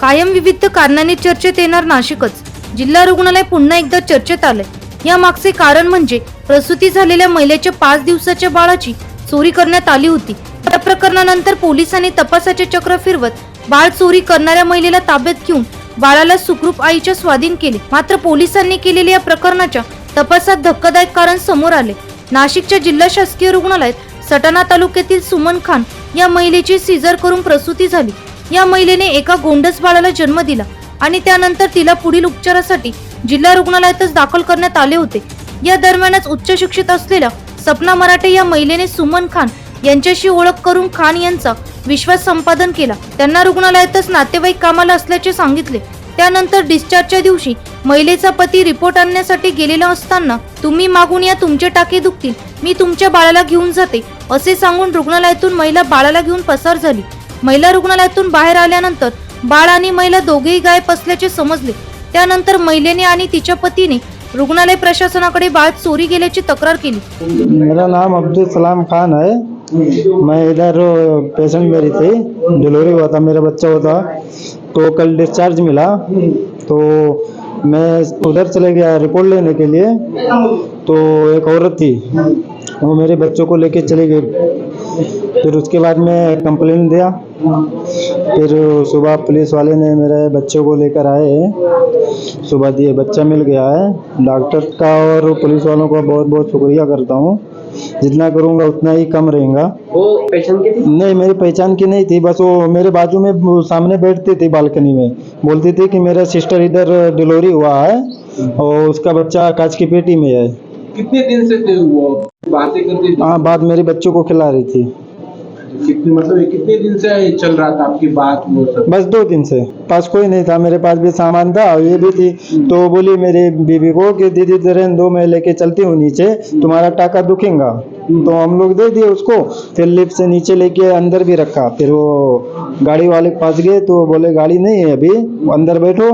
कायम विविध कारणाने चर्चेत येणार नाशिकच. जिल्हा रुग्णालय पुन्हा एकदा चर्चेत आलंय. या मागचे कारण म्हणजे प्रसूती झालेल्या महिलेच्या पाच दिवसाच्या बाळाची चोरी करण्यात आली होती. या प्रकरणानंतर पोलिसांनी तपासाचे चक्र फिरवत बाळ चोरी करणाऱ्या महिलेला ताब्यात घेऊन बाळाला सुखरूप आईच्या स्वाधीन केले. मात्र पोलिसांनी केलेल्या या प्रकरणाच्या तपासात धक्कादायक कारण समोर आले. नाशिकच्या जिल्हा शासकीय रुग्णालयात सटाणा तालुक्यातील सुमन खान या महिलेची सीझर करून प्रसूती झाली. या महिलेने एका गोंडस बाळाला जन्म दिला आणि त्यानंतर तिला पुढील उपचारासाठी जिल्हा रुग्णालयातच दाखल करण्यात आले होते. या दरम्यानच उच्च शिक्षित असलेल्या सपना मराठे या महिलेने सुमन खान यांच्याशी ओळख करून खान यांचा विश्वास संपादन केला. त्यांना रुग्णालयातच नातेवाईक कामाला असल्याचे सांगितले. त्यानंतर डिस्चार्जच्या दिवशी महिलेचा पती रिपोर्ट आणण्यासाठी गेलेला असताना तुम्ही मागून या तुमचे टाके दुखतील. मी तुमच्या बाळाला घेऊन जाते असे सांगून रुग्णालयातून महिला बाळाला घेऊन पसार झाली. महिला रुग्णालयातून बाहेर आल्यानंतर बाळ आणि महिला दोघेही गायब असल्याचे समजले. त्यानंतर महिलेने आणि तिच्या पतीने रुग्णालय प्रशासनाकडे बाळ चोरी गेल्याची तक्रार केली. मेरा नाम अब्दुल सलाम खान है। मैं इधर पेशेंट मेरी थी डिलीवरी हुआ था मेरा बच्चा होता तो कल डिस्चार्ज मिला। तो मैं उधर चले गया रिपोर्ट लेने के लिए। तो एक औरत थी वो मेरे बच्चों को लेके चली गई। फिर उसके बाद मैं कंप्लेन दिया। फिर सुबह पुलिस वाले ने मेरे बच्चों को लेकर आए सुबह दिए बच्चा मिल गया है। डॉक्टर का और पुलिस वालों का बहुत बहुत शुक्रिया करता हूँ। जितना करूँगा उतना ही कम रहेगा। वो पेशेंट की थी? नहीं मेरी पहचान की नहीं थी। बस वो मेरे बाजू में सामने बैठती थी बालकनी में। बोलती थी कि मेरा सिस्टर इधर डिलीवरी हुआ है और उसका बच्चा कांच की पेटी में है। कितने दिन से थे वो? बातें करती हाँ बात मेरे बच्चों को खिला रही थी। कितने मतलब कितने दिन से चल रहा था आपकी बात वो सब? बस दो दिन से। पास कोई नहीं था मेरे पास भी सामान था और ये भी थी। तो बोली मेरी बीबी को कि दीदी तेरे दो मैं लेके चलती हूँ नीचे। तुम्हारा टाका दुखेगा। तो हम लोग दे दिए उसको। फिर लिफ्ट से नीचे लेके अंदर भी रखा। फिर वो गाड़ी वाले के पास गए तो बोले गाड़ी नहीं है अभी अंदर बैठो।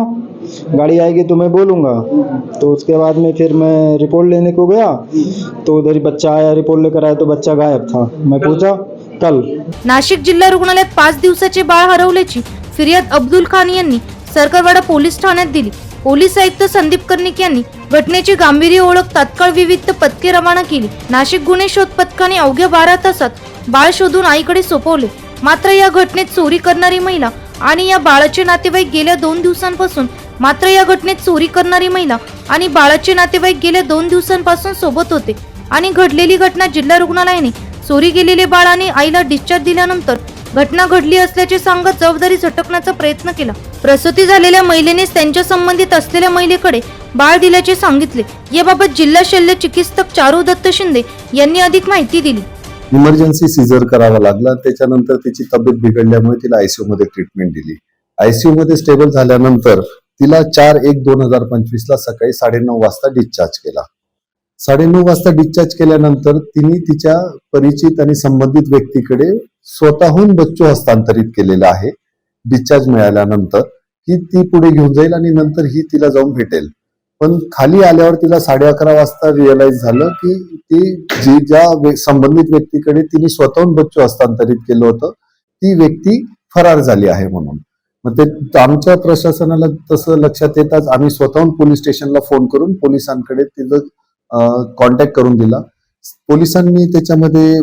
गाड़ी आएगी तो मैं बोलूँगा। तो उसके बाद में फिर मैं रिपोर्ट लेने को गया। तो उधर ही बच्चा आया रिपोर्ट लेकर आया तो बच्चा गायब था। मैं पूछा कल। नाशिक जिल्हा रुग्णालयात पाच दिवसाचे बाळ हरवल्याची फिर्याद अब्दुल खान यांनी सरकारवाडा पोलीस ठाण्यात दिली. पोलीस आयुक्त संदीप कर्णिक यांनी घटनेची गांभीर्य ओळख तात्काळ विविध पथके रवाना केली. नाशिक गुन्हे शोध पथकाने अवघ्या बारा तासात बाळ शोधून आईकडे सोपवले. मात्र या घटनेत चोरी करणारी महिला आणि या बाळाचे नातेवाईक गेल्या दोन दिवसांपासून मात्र या घटनेत चोरी करणारी महिला आणि बाळाचे नातेवाईक गेल्या दोन दिवसांपासून सोबत होते आणि घडलेली घटना जिल्हा रुग्णालयाने चोरी गेलेले बाळ आणि आईला डिस्चार्ज दिल्यानंतर घटना घडली असल्याचे सांगत जबाबदारी झटकण्याचा प्रयत्न केला. प्रसूती झालेल्या महिलेनेच त्यांच्या संबंधित असलेल्या महिलेकडे बाळ दिल्याचे सांगितले. याबाबत जिल्हा शल्य चिकित्सक चारू दत्त शिंदे यांनी अधिक माहिती दिली. इमर्जन्सी सिजर करावा लागला. त्याच्यानंतर तिची तब्येत बिघडल्यामुळे तिला आयसीयू मध्ये ट्रीटमेंट दिली. आयसीयू मध्ये स्टेबल झाल्यानंतर तिला चार एक दोन हजार पंचवीस ला सकाळी साडेनऊ वाजता डिस्चार्ज केला. साडेनऊ वाजता डिस्चार्ज केल्यानंतर तिने तिच्या परिचित आणि संबंधित व्यक्तीकडे स्वतःहून बच्चू हस्तांतरित केलेला आहे. डिस्चार्ज मिळाल्यानंतर की ती पुढे घेऊन जाईल आणि नंतर ही तिला जाऊन भेटेल. पण खाली आल्यावर तिला साडे अकरा वाजता रिअलाइज झालं की ती जी ज्या संबंधित व्यक्तीकडे तिने स्वतःहून बच्चू हस्तांतरित केलं होतं ती व्यक्ती फरार झाली आहे म्हणून. मग ते आमच्या प्रशासनाला तसं लक्षात येताच आम्ही स्वतःहून पोलीस स्टेशनला फोन करून पोलिसांकडे तिथं कॉन्टॅक्ट करून दिला. पोलिसांनी त्याच्यामध्ये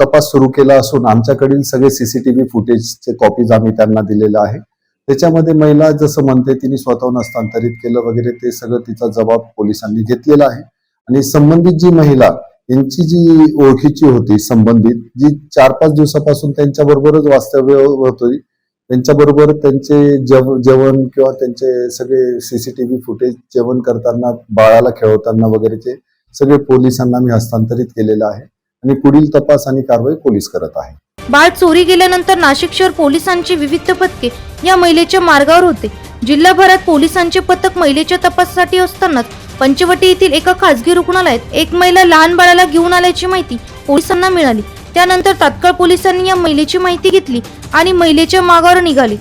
तपास सुरू केला असून आमच्याकडील सगळे सीसीटीव्ही फुटेजचे कॉपीज आम्ही त्यांना दिलेलं आहे. त्याच्यामध्ये महिला जसं म्हणते तिने स्वतःहून हस्तांतरित केलं वगैरे ते सगळं तिचा जबाब पोलिसांनी घेतलेला आहे. आणि संबंधित जी महिला यांची जी ओळखीची होती संबंधित जी चार पाच दिवसापासून त्यांच्या बरोबरच वास्तव्य होती त्यांच्याबरोबर त्यांचे जेव जेवण किंवा त्यांचे सगळे सीसीटीव्ही फुटेज जेवण करताना बाळाला खेळवताना वगैरेचे सगळे पोलिसांना मी हस्तांतरित केलेलं आहे. आणि पुढील तपास आणि कारवाई पोलीस करत आहे. बाळ चोरी गेल्यानंतर नाशिक शहर पोलिसांची विविध पथके या महिलेच्या मार्गावर होते. जिल्हाभरात पोलिसांचे पथक महिलेच्या तपासासाठी असतानाच पंचवटी येथील एका खासगी रुग्णालयात एक महिला लहान बाळाला घेऊन आल्याची माहिती पोलिसांना मिळाली. त्यानंतर तात्काळ पोलिसांनी या महिलेची माहिती घेतली आणि महिलेच्या मागावर निघाली.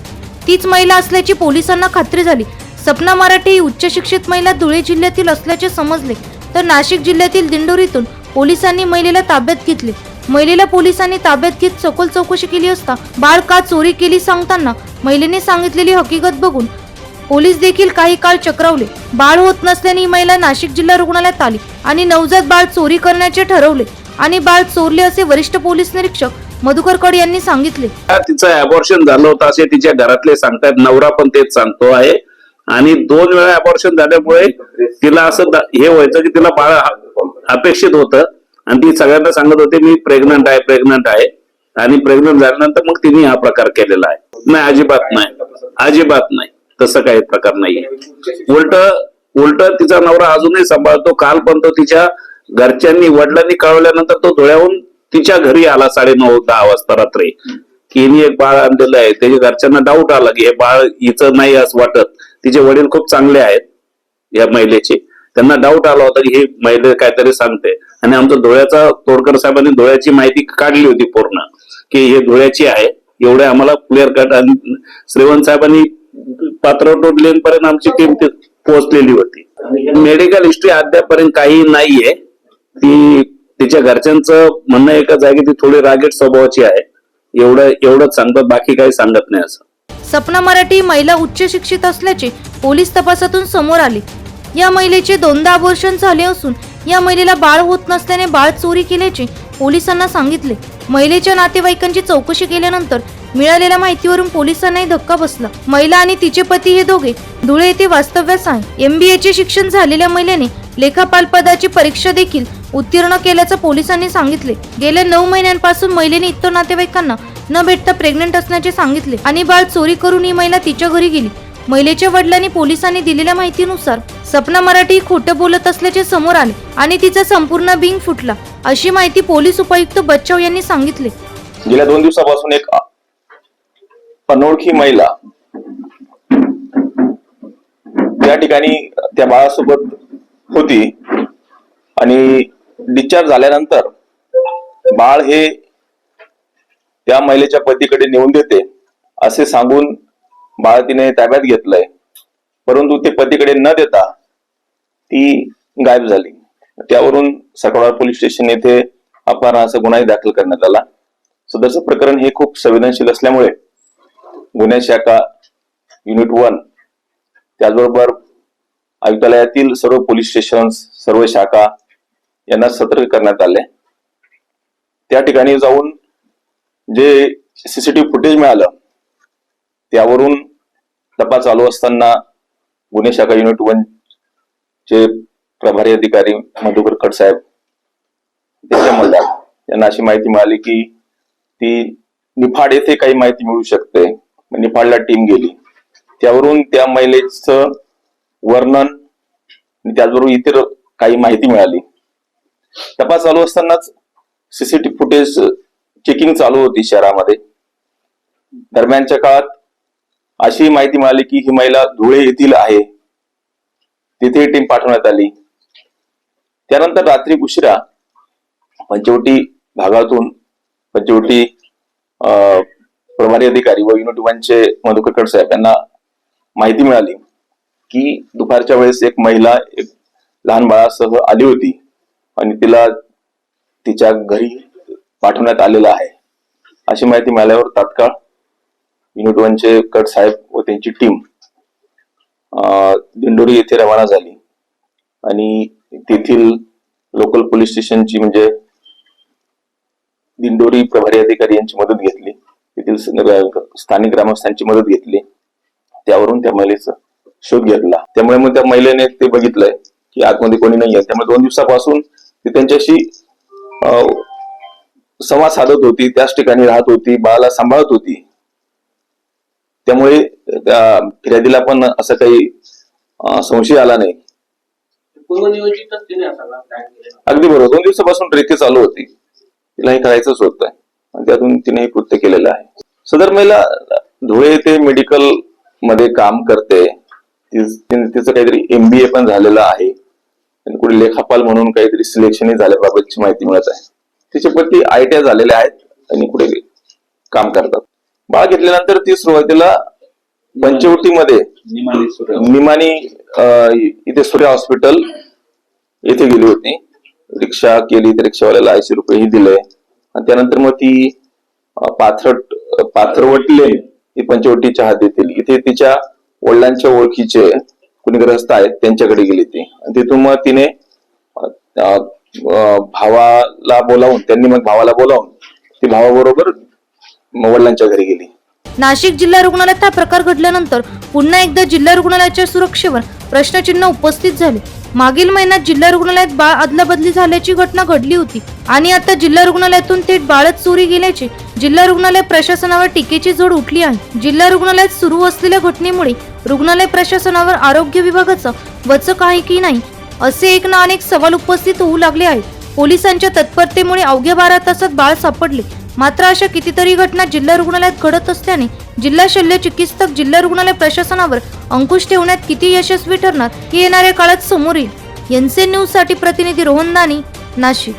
तीच महिला असल्याची पोलिसांना खात्री झाली. सपना मराठे ही उच्च शिक्षित महिला धुळे जिल्ह्यातील असल्याचे समजले. तर नाशिक जिल्ह्यातील दिंडोरीतून पोलिसांनी महिलेला ताब्यात घेतले. महिलेला पोलिसांनी ताब्यात घेत सखोल चौकशी केली असता बाळ का चोरी केली सांगताना महिलेने सांगितलेली हकीकत बघून पोलीस देखील काही काळ चक्रावले. बाळ होत नसल्याने ही महिला नाशिक जिल्हा रुग्णालयात आली आणि नवजात बाळ चोरी करण्याचे ठरवले. आणि बाळ चोरले असे वरिष्ठ पोलीस निरीक्षक मधुकर कड यांनी सांगितले. तिचं अबॉर्शन झालं होतं असे तिच्या घरातले सांगतायत नवरा पण तेच सांगतो आहे. आणि दोन वेळा अबॉर्शन झाल्यामुळे तिला असं हे व्हायचं की तिला बाळ अपेक्षित होतं. आणि ती सगळ्यांना सांगत होती मी प्रेग्नंट आहे प्रेग्नंट आहे. आणि प्रेग्नंट झाल्यानंतर मग तिने हा प्रकार केलेला आहे. नाही अजिबात नाही. अजिबात नाही. तसं काही प्रकार नाहीये. उलट उलट तिचा नवरा अजूनही सांभाळतो. काल पण तो तिच्या घरच्यांनी वडिलांनी कळवल्यानंतर तो धुळ्याहून तिच्या घरी आला साडेनऊ दहा वाजता रात्री. की हिने एक बाळ आणलेलं आहे. त्याच्या घरच्यांना डाऊट आला की हे बाळ हिचं नाही असं वाटत. तिचे वडील खूप चांगले आहेत या महिलेचे. त्यांना डाऊट आला होता की हे महिला काहीतरी सांगते. आणि आमचं धुळ्याचा तोडकर साहेबांनी धुळ्याची माहिती काढली होती पूर्ण. की हे धुळ्याची आहे. एवढे आम्हाला क्लिअर कट आणि श्रीवंत साहेबांनी पात्र पर्यंत आमची टीम पोहोचलेली होती. मेडिकल हिस्ट्री अद्यापर्यंत काही नाहीये. ती तिच्या घरच्यांचं म्हणणं एकच आहे की ती थोडी रागेट स्वभावाची आहे. एवढं एवढंच सांगतात बाकी काही सांगत नाही असं. सपना मराठी महिला उच्च शिक्षित असल्याचे पोलीस तपासातून समोर आले. या महिलेचे दोनदा अबोर्शन झाले असून या महिलेला बाळ होत नसल्याने बाळ चोरी केल्याचे पोलिसांना सांगितले. महिलेच्या नातेवाईकांची चौकशी केल्यानंतर मिळालेल्या माहितीवरून पोलिसांनाही धक्का बसला. महिला आणि तिचे पती हे दोघे धुळे येथे वास्तव्यास आहे. एमबीएचे शिक्षण झालेल्या महिलेने लेखापाल पदाची परीक्षा देखील उत्तीर्ण केल्याचं पोलिसांनी सांगितले. गेल्या नऊ महिन्यांपासून महिलेने इतर नातेवाईकांना न भेटता प्रेग्नेंट असण्याचे सांगितले आणि बाळ चोरी करून ही महिला तिच्या घरी गेली. महिलेच्या वडिलांनी पोलिसांनी दिलेल्या माहितीनुसार सपना मराठी खोटं बोलत असल्याचे समोर आले आणि तिचा संपूर्ण बिंग फुटला अशी माहिती पोलीस उपायुक्त बच्चाव यांनी सांगितले. गेल्या दोन दिवसापासून एक अनोळखी महिला त्या ठिकाणी त्या बाळासोबत होती आणि डिस्चार्ज झाल्यानंतर बाळ हे त्या महिलेच्या पतीकडे नेऊन देते असे सांगून बाळ तिने ताब्यात घेतलंय. परंतु ते पतीकडे न देता ती गायब झाली. त्यावरून सकाळ पोलीस स्टेशन येथे अपहरणाचा गुन्हाही दाखल करण्यात आला. सदरचं प्रकरण हे खूप संवेदनशील असल्यामुळे गुन्हे शाखा युनिट वन त्याचबरोबर आयुक्तालयातील सर्व पोलीस स्टेशन सर्व शाखा यांना सतर्क करण्यात आले. त्या ठिकाणी जाऊन जे सीसीटीव्ही फुटेज मिळालं त्यावरून तपास चालू असताना गुन्हे शाखा युनिट वन चे प्रभारी अधिकारी मधुकर खड साहेब त्याच्या मल्हार यांना अशी माहिती मिळाली की ती निफाड येथे काही माहिती मिळू शकते. निफाडला टीम गेली. त्यावरून त्या महिलेचं वर्णन त्याचबरोबर इतर काही माहिती मिळाली. तपास चालू असतानाच सीसीटीव्ही फुटेज चेकिंग चालू होती शहरामध्ये. दरम्यानच्या काळात अशी माहिती मिळाली की ही महिला धुळे येथील आहे. तिथे टीम पाठवण्यात आली. त्यानंतर रात्री उशिरा पंचवटी भागातून पंचवटी अं, प्रभारी अधिकारी व युनिट वनचे मधुकर साहेब यांना माहिती मिळाली की दुपारच्या वेळेस एक महिला एक लहान बाळासह आली होती. आणि तिला तिच्या घरी पाठवण्यात आलेलं आहे. अशी माहिती मिळाल्यावर तात्काळ युनिट वनचे कट साहेब व त्यांची टीम दिंडोरी येथे रवाना झाली. आणि तेथील लोकल पोलीस स्टेशनची म्हणजे दिंडोरी प्रभारी अधिकारी यांची मदत घेतली. तेथील स्थानिक ग्रामस्थांची मदत घेतली. त्यावरून त्या महिलेचा शोध घेतला. त्यामुळे मग त्या महिलेने ते बघितलंय की आतमध्ये कोणी नाही आहे त्यामुळे दोन दिवसापासून ती त्यांच्याशी संवाद साधत होती त्याच ठिकाणी राहत होती बाळाला सांभाळत होती. त्यामुळे त्या फिर्यादीला पण असं काही संशय आला नाही. अगदी बरोबर. दोन दिवसापासून रेकी चालू होती. तिला हे करायचंच होतं. आणि त्यातून तिने हे कृत्य केलेलं आहे. सदर महिला धुळे येथे मेडिकलमध्ये काम करते. तिचं काहीतरी एमबीए पण झालेलं आहे. आणि कुठे लेखापाल म्हणून काहीतरी सिलेक्शनही झाल्याबाबतची माहिती मिळत आहे. तिचे पती आय टी आय झालेले आहेत आणि कुठे काम करतात. बाळ घेतल्यानंतर ती सुरुवातीला पंचवटीमध्ये निमानी इथे सूर्य हॉस्पिटल येथे गेली होती. रिक्षा केली त्या रिक्षावाल्याला ऐंशी रुपयेही दिले. आणि त्यानंतर मग ती पाथरट पाथरवटले ही पंचवटीच्या हद्दीतील इथे तिच्या वडिलांच्या ओळखीचे कुणी ग्रस्त आहेत त्यांच्याकडे गेली ती. आणि तिथून मग तिने भावाला बोलावून त्यांनी मग भावाला बोलावून ती भावाबरोबर वडिलांच्या घरी गेली. नाशिक जिल्हा रुग्णालयात हा प्रकार घडल्यानंतर पुन्हा एकदा जिल्हा रुग्णालयाच्या सुरक्षेवर प्रश्नचिन्ह उपस्थित झाले. मागील महिन्यात जिल्हा रुग्णालयात बाळ अदलाबदली झाल्याची घटना घडली होती आणि आता जिल्हा रुग्णालयातून थेट बाळच चोरी गेल्याची जिल्हा रुग्णालय प्रशासनावर टीकेची जोड उठली आहे. जिल्हा रुग्णालयात सुरू असलेल्या घटनेमुळे रुग्णालय प्रशासनावर आरोग्य विभागाचं वचक आहे की नाही असे एक ना अनेक सवाल उपस्थित होऊ लागले आहेत. पोलिसांच्या तत्परतेमुळे अवघ्या बारा तासात बाळ सापडले. मात्र अशा कितीतरी घटना जिल्हा रुग्णालयात घडत असल्याने जिल्हा शल्य चिकित्सक जिल्हा रुग्णालय प्रशासनावर अंकुश ठेवण्यात किती यशस्वी ठरणार हे येणाऱ्या काळात समोर येईल. एनसीएन न्यूजसाठी प्रतिनिधी रोहन दानी नाशिक.